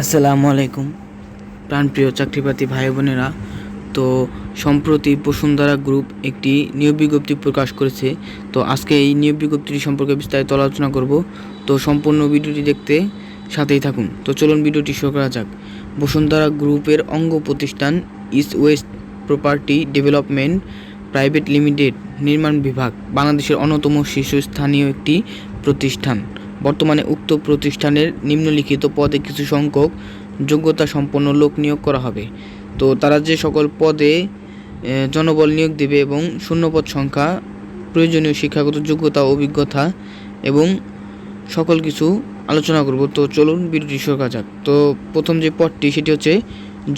আসসালামু আলাইকুম। প্রাণপ্রিয় চাকরিপ্রার্থী ভাই বোনেরা, তো সম্প্রতি বসুন্ধরা গ্রুপ একটি নিয়োগ বিজ্ঞপ্তি প্রকাশ করেছে। তো আজকে এই নিয়োগ বিজ্ঞপ্তিটি সম্পর্কে বিস্তারিত আলোচনা করব। তো সম্পূর্ণ ভিডিওটি দেখতে সাথেই থাকুন। তো চলুন ভিডিওটি শুরু করা যাক। বসুন্ধরা গ্রুপের অঙ্গ প্রতিষ্ঠান East West property development private limited নির্মাণ বিভাগ, বাংলাদেশের অন্যতম শীর্ষস্থানীয় একটি প্রতিষ্ঠান। বর্তমানে উক্ত প্রতিষ্ঠানের নিম্নলিখিত পদে কিছু সংখ্যক যোগ্যতা সম্পন্ন লোক নিয়োগ করা হবে। তো তারা যে সকল পদে জনবল নিয়োগ দেবে এবং শূন্যপদ সংখ্যা, প্রয়োজনীয় শিক্ষাগত যোগ্যতা, অভিজ্ঞতা এবং সকল কিছু আলোচনা করব। তো চলুন ভিডিওটি শুরু করা যাক। তো প্রথম যে পদটি, সেটি হচ্ছে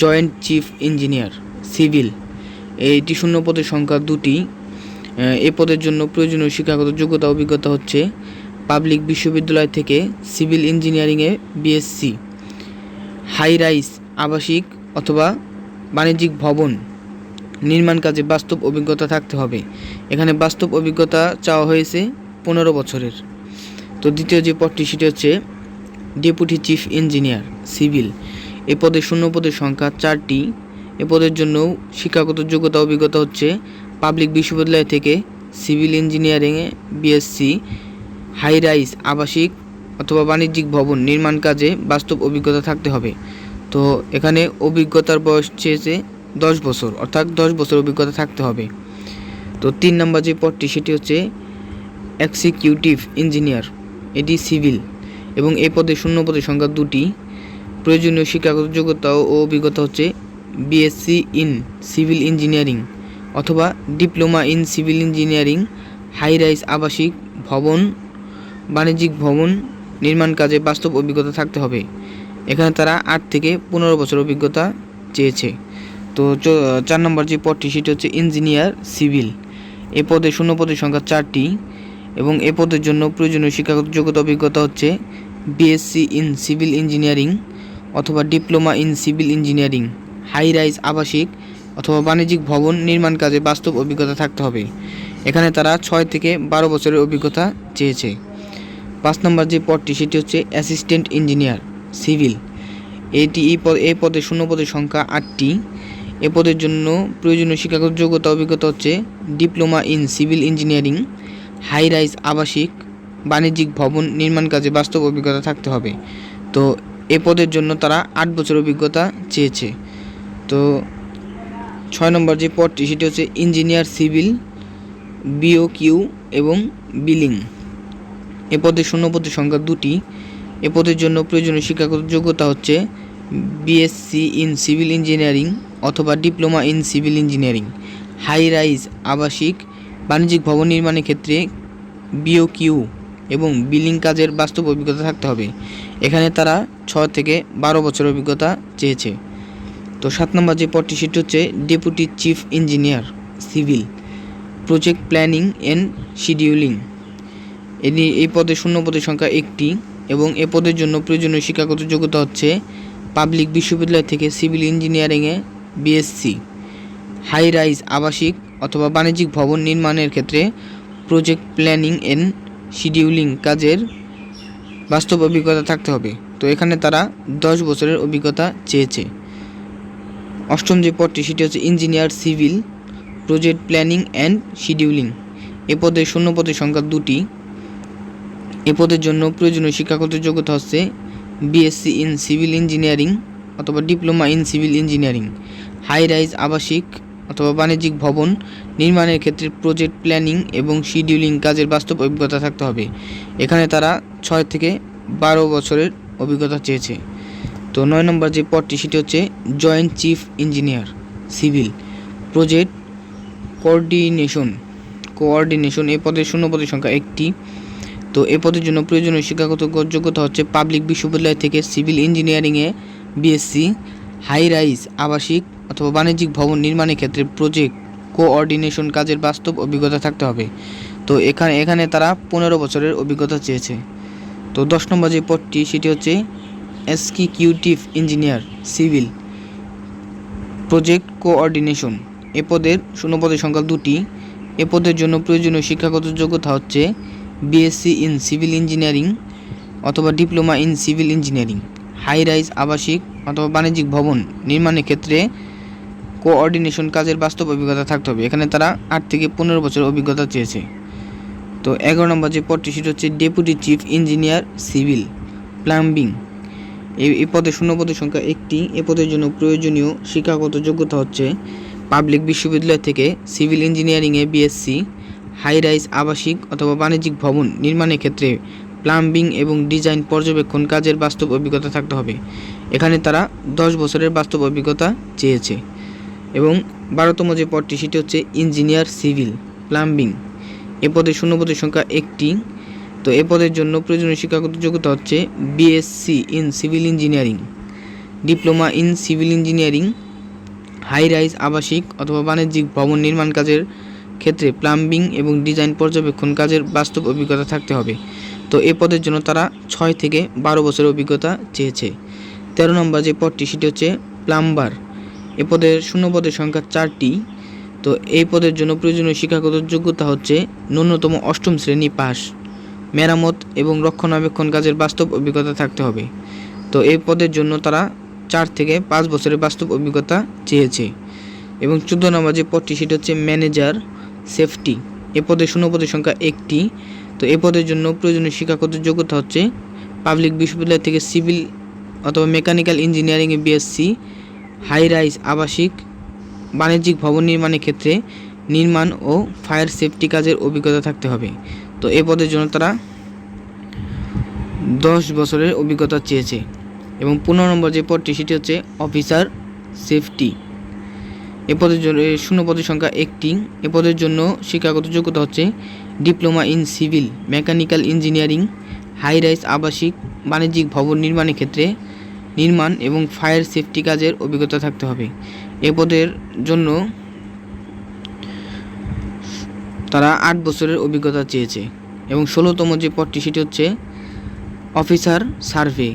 জয়েন্ট চিফ ইঞ্জিনিয়ার, সিভিল। এইটি শূন্য পদের সংখ্যা দুটি। এ পদের জন্য প্রয়োজনীয় শিক্ষাগত যোগ্যতা, অভিজ্ঞতা হচ্ছে পাবলিক বিশ্ববিদ্যালয় থেকে সিভিল ইঞ্জিনিয়ারিংয়ে বিএসসি, হাই রাইস আবাসিক অথবা বাণিজ্যিক ভবন নির্মাণ কাজে বাস্তব অভিজ্ঞতা থাকতে হবে। এখানে বাস্তব অভিজ্ঞতা চাওয়া হয়েছে পনেরো বছরের। তো দ্বিতীয় যে পদটি, সেটি হচ্ছে ডেপুটি চিফ ইঞ্জিনিয়ার, সিভিল। এ পদে শূন্য পদের সংখ্যা চারটি। এ পদের জন্য শিক্ষাগত যোগ্যতা অভিজ্ঞতা হচ্ছে পাবলিক বিশ্ববিদ্যালয় থেকে সিভিল ইঞ্জিনিয়ারিংয়ে বিএসসি হাই রাইস আবাসিক অথবা বাণিজ্যিক ভবন নির্মাণ কাজে বাস্তব অভিজ্ঞতা থাকতে হবে। তো এখানে অভিজ্ঞতার বয়স চেয়েছে দশ বছর, অর্থাৎ দশ বছর অভিজ্ঞতা থাকতে হবে। তো তিন নম্বর যে পদটি, সেটি হচ্ছে এক্সিকিউটিভ ইঞ্জিনিয়ার, এটি সিভিল, এবং এ পদে শূন্য পদের সংখ্যা দুটি। প্রয়োজনীয় শিক্ষাগত যোগ্যতা ও অভিজ্ঞতা হচ্ছে বিএসসি ইন সিভিল ইঞ্জিনিয়ারিং অথবা diploma in civil engineering, high rise আবাসিক ভবন বাণিজ্যিক ভবন নির্মাণ কাজে বাস্তব অভিজ্ঞতা থাকতে হবে। এখানে তারা আট থেকে পনেরো বছর অভিজ্ঞতা চেয়েছে। তো চার নম্বর যে পদটি, সেটি হচ্ছে ইঞ্জিনিয়ার সিভিল। এ পদে, শূন্য পদের সংখ্যা চারটি এবং এ পদের জন্য প্রয়োজনীয় শিক্ষাগত যোগ্যতা অভিজ্ঞতা হচ্ছে বিএসসি ইন সিভিল ইঞ্জিনিয়ারিং অথবা diploma in civil engineering, high rise আবাসিক অথবা বাণিজ্যিক ভবন নির্মাণ কাজে বাস্তব অভিজ্ঞতা থাকতে হবে। এখানে তারা ছয় থেকে বারো বছরের অভিজ্ঞতা চেয়েছে। পাঁচ নম্বর যে পদটি, সেটি হচ্ছে অ্যাসিস্ট্যান্ট ইঞ্জিনিয়ার, সিভিল। এটি এই পদ, এই পদে শূন্য পদের সংখ্যা আটটি। এ পদের জন্য প্রয়োজনীয় শিক্ষাগত যোগ্যতা অভিজ্ঞতা হচ্ছে diploma in civil engineering high rise আবাসিক, বাণিজ্যিক ভবন নির্মাণ কাজে বাস্তব অভিজ্ঞতা থাকতে হবে। তো এ পদের জন্য তারা আট বছর অভিজ্ঞতা চেয়েছে। তো ছয় নম্বর যে পদটি, সেটি হচ্ছে ইঞ্জিনিয়ার, সিভিল, বিও, কিউ এবং বিলিং। এ পদে শূন্য পদের সংখ্যা দুটি। এ পদের জন্য প্রয়োজনীয় শিক্ষাগত যোগ্যতা হচ্ছে বিএসসি ইন সিভিল ইঞ্জিনিয়ারিং অথবা diploma in civil engineering high rise আবাসিক, বাণিজ্যিক ভবন নির্মাণের ক্ষেত্রে বিও কিউ এবং বিলিং কাজের বাস্তব অভিজ্ঞতা থাকতে হবে। এখানে তারা ছ থেকে বারো বছর অভিজ্ঞতা চেয়েছে। তো সাত নম্বর যে পদটি, সেটি হচ্ছে deputy chief engineer civil project planning and scheduling এটি এই পদে শূন্য পদের সংখ্যা একটি এবং এ পদের জন্য প্রয়োজনীয় শিক্ষাগত যোগ্যতা হচ্ছে পাবলিক বিশ্ববিদ্যালয় থেকে সিভিল ইঞ্জিনিয়ারিংয়ে বিএসসি, হাই রাইজ আবাসিক অথবা বাণিজ্যিক ভবন নির্মাণের ক্ষেত্রে প্রজেক্ট প্ল্যানিং অ্যান্ড শিডিউলিং কাজের বাস্তব অভিজ্ঞতা থাকতে হবে। তো এখানে তারা দশ বছরের অভিজ্ঞতা চেয়েছে। অষ্টম যে পদটি, সেটি হচ্ছে engineer civil project planning and scheduling. এ পদে শূন্য পদের সংখ্যা দুটি। এ পদের জন্য প্রয়োজনীয় শিক্ষাগত যোগ্যতা হচ্ছে বিএসসি ইন সিভিল ইঞ্জিনিয়ারিং অথবা diploma in civil engineering high rise আবাসিক অথবা বাণিজ্যিক ভবন, নির্মাণের ক্ষেত্রে প্রজেক্ট প্ল্যানিং এবং শিডিউলিং কাজের বাস্তব অভিজ্ঞতা থাকতে হবে। এখানে তারা ছয় থেকে বারো বছরের অভিজ্ঞতা চেয়েছে। তো নয় নম্বর যে পদটি, সেটি হচ্ছে joint chief engineer civil project coordination coordination এ পদের শূন্য পদের সংখ্যা একটি। তো এ পদের জন্য প্রয়োজনীয় শিক্ষাগত যোগ্যতা হচ্ছে পাবলিক বিশ্ববিদ্যালয় থেকে সিভিল ইঞ্জিনিয়ারিংয়ে বিএসসি হাই রাইজ আবাসিক অথবা বাণিজ্যিক ভবন নির্মাণের ক্ষেত্রে প্রজেক্ট কোঅর্ডিনেশন কাজের বাস্তব অভিজ্ঞতা থাকতে হবে। তো এখানে এখানে তারা পনেরো বছরের অভিজ্ঞতা চেয়েছে। তো দশ নম্বর যে পদটি, সেটি হচ্ছে executive engineer civil project coordination এ পদের শূন্য পদের সংখ্যা দুটি। এ পদের জন্য প্রয়োজনীয় শিক্ষাগত যোগ্যতা হচ্ছে বিএসসি ইন সিভিল ইঞ্জিনিয়ারিং অথবা diploma in civil engineering high rise আবাসিক অথবা বাণিজ্যিক ভবন নির্মাণের ক্ষেত্রে কোঅর্ডিনেশন কাজের বাস্তব অভিজ্ঞতা থাকতে হবে। এখানে তারা আট থেকে পনেরো বছর অভিজ্ঞতা চেয়েছে। তো এগারো নম্বর যে পদটি, সেটা হচ্ছে deputy chief engineer civil plumbing এই পদে শূন্য পদের সংখ্যা একটি। এ পদের জন্য প্রয়োজনীয় শিক্ষাগত যোগ্যতা হচ্ছে পাবলিক বিশ্ববিদ্যালয় থেকে সিভিল ইঞ্জিনিয়ারিংয়ে বিএসসি হাই রাইজ আবাসিক অথবা বাণিজ্যিক ভবন নির্মাণের ক্ষেত্রে প্লাম্বিং এবং ডিজাইন পর্যবেক্ষণ কাজের বাস্তব অভিজ্ঞতা থাকতে হবে। এখানে তারা দশ বছরের বাস্তব অভিজ্ঞতা চেয়েছে এবং বারোতম যে পদটি, সেটি হচ্ছে ইঞ্জিনিয়ার সিভিল প্লাম্বিং। এ শূন্য পদের সংখ্যা একটি। তো এ পদের জন্য প্রয়োজনীয় শিক্ষাগত যোগ্যতা হচ্ছে BSc in civil engineering diploma in civil engineering high rise আবাসিক অথবা বাণিজ্যিক ভবন নির্মাণ কাজের ক্ষেত্রে প্লাম্বিং এবং ডিজাইন পর্যবেক্ষণ কাজের বাস্তব অভিজ্ঞতা থাকতে হবে। তো এ পদের জন্য তারা ছয় থেকে বারো বছরের অভিজ্ঞতা চেয়েছে। তেরো নম্বর যে পদটি, সেটি হচ্ছে প্লাম্বার। এ পদের শূন্য পদের সংখ্যা চারটি। তো এই পদের জন্য প্রয়োজনীয় শিক্ষাগত যোগ্যতা হচ্ছে ন্যূনতম অষ্টম শ্রেণি পাস। মেরামত এবং রক্ষণাবেক্ষণ কাজের বাস্তব অভিজ্ঞতা থাকতে হবে। তো এই পদের জন্য তারা চার থেকে পাঁচ বছরের বাস্তব অভিজ্ঞতা চেয়েছে। এবং চোদ্দ নম্বর যে পদটি, সেটি হচ্ছে ম্যানেজার। সেফটি। এ পদে শূন্য পদের সংখ্যা একটি। তো এ পদের জন্য প্রয়োজনীয় শিক্ষাগত যোগ্যতা হচ্ছে পাবলিক বিশ্ববিদ্যালয় থেকে সিভিল অথবা মেকানিক্যাল ইঞ্জিনিয়ারিংয়ে বিএসসি হাই রাইজ আবাসিক, বাণিজ্যিক ভবন নির্মাণের ক্ষেত্রে নির্মাণ ও ফায়ার সেফটি কাজের অভিজ্ঞতা থাকতে হবে। তো এ পদের জন্য তারা দশ বছরের অভিজ্ঞতা চেয়েছে। এবং পনেরো নম্বর যে পদটি, সেটি হচ্ছে অফিসার সেফটি। এ পদের জন্য শূন্য পদের সংখ্যা একটি। এ পদের জন্য শিক্ষাগত যোগ্যতা হচ্ছে diploma in civil, mechanical engineering high rise আবাসিক, বাণিজ্যিক ভবন নির্মাণের ক্ষেত্রে নির্মাণ এবং ফায়ার সেফটি কাজের অভিজ্ঞতা থাকতে হবে। এ পদের জন্য তারা আট বছরের অভিজ্ঞতা চেয়েছে এবং ষোলোতম যে পদটি সেটি হচ্ছে অফিসার সার্ভে।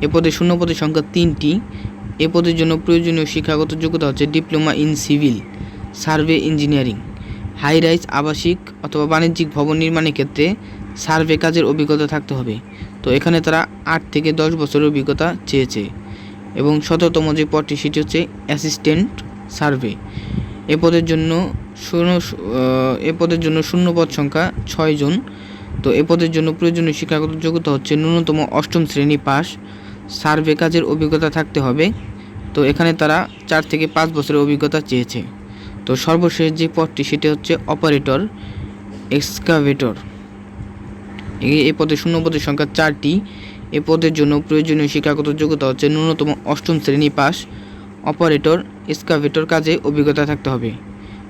এ পদে শূন্য পদের সংখ্যা তিনটি। এ পদের জন্য প্রয়োজনীয় শিক্ষাগত যোগ্যতা হচ্ছে diploma in civil, survey engineering, high rise আবাসিক অথবা বাণিজ্যিক ভবন নির্মাণের ক্ষেত্রে সার্ভে কাজের অভিজ্ঞতা থাকতে হবে। তো এখানে তারা আট থেকে দশ বছরের অভিজ্ঞতা চেয়েছে এবং শততম যে পদটি সেটি হচ্ছে অ্যাসিস্ট্যান্ট সার্ভে। এ পদের জন্য শূন্য, এ পদের জন্য শূন্য পদ সংখ্যা ছয় জন। তো এ পদের জন্য প্রয়োজনীয় শিক্ষাগত যোগ্যতা হচ্ছে ন্যূনতম অষ্টম শ্রেণি পাস সার্ভে কাজের অভিজ্ঞতা থাকতে হবে। তো এখানে তারা চার থেকে পাঁচ বছরের অভিজ্ঞতা চেয়েছে। তো সর্বশেষ যে পদটি সেটি হচ্ছে অপারেটর, এক্সকাভেটর। এই পদে শূন্য পদের সংখ্যা চারটি। এ পদের জন্য প্রয়োজনীয় শিক্ষাগত যোগ্যতা হচ্ছে ন্যূনতম অষ্টম শ্রেণি পাস। অপারেটর, এক্সকাভেটর কাজে অভিজ্ঞতা থাকতে হবে।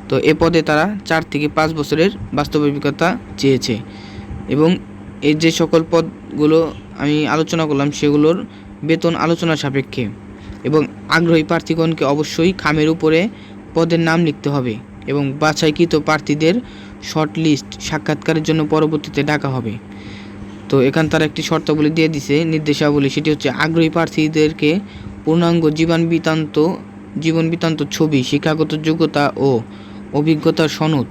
তো এ পদে তারা চার থেকে পাঁচ বছরের বাস্তব অভিজ্ঞতা চেয়েছে। এবং এই যে সকল পদগুলো আমি আলোচনা করলাম সেগুলোর বেতন আলোচনা সাপেক্ষে এবং আগ্রহী প্রার্থীগণকে অবশ্যই খামের উপরে পদের নাম লিখতে হবে এবং বাছাইকৃত প্রার্থীদের শর্ট লিস্ট সাক্ষাৎকারের জন্য পরবর্তীতে ডাকা হবে। তো এখান তারা একটি শর্তাবলী দিয়ে দিছে নির্দেশাবলী, সেটি হচ্ছে আগ্রহী প্রার্থীদেরকে পূর্ণাঙ্গ জীবন বৃত্তান্ত জীবন বৃত্তান্ত ছবি, শিক্ষাগত যোগ্যতা ও অভিজ্ঞতার সনদ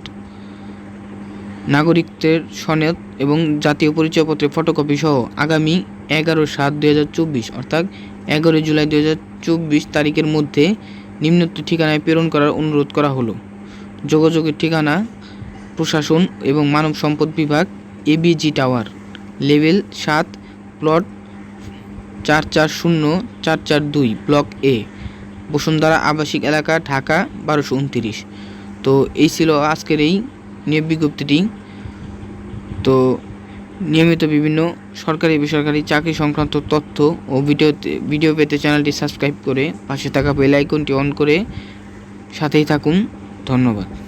নাগরিকত্বের সনদ এবং জাতীয় পরিচয়পত্রের ফটোকপি সহ আগামী এগারো সাত দুই হাজার চব্বিশ, অর্থাৎ এগারোই জুলাই দুই হাজার চব্বিশ তারিখের মধ্যে নিম্নোক্ত ঠিকানায় প্রেরণ করার অনুরোধ করা হলো। যোগাযোগের ঠিকানা, প্রশাসন এবং মানব সম্পদ বিভাগ এবিজি টাওয়ার লেভেল সাত প্লট চার চার শূন্য চার চার দুই ব্লক এ বসুন্ধরা আবাসিক এলাকা, ঢাকা বারোশো উনতিরিশ। তো এই ছিল আজকের এই নিয়োগ বিজ্ঞপ্তিটি তো নিয়মিত বিভিন্ন সরকারি বেসরকারি চাকরি সংক্রান্ত তথ্য ও ভিডিওতে ভিডিও পেতে চ্যানেলটি সাবস্ক্রাইব করে পাশে থাকা বেল আইকনটি অন করে সাথেই থাকুন। ধন্যবাদ।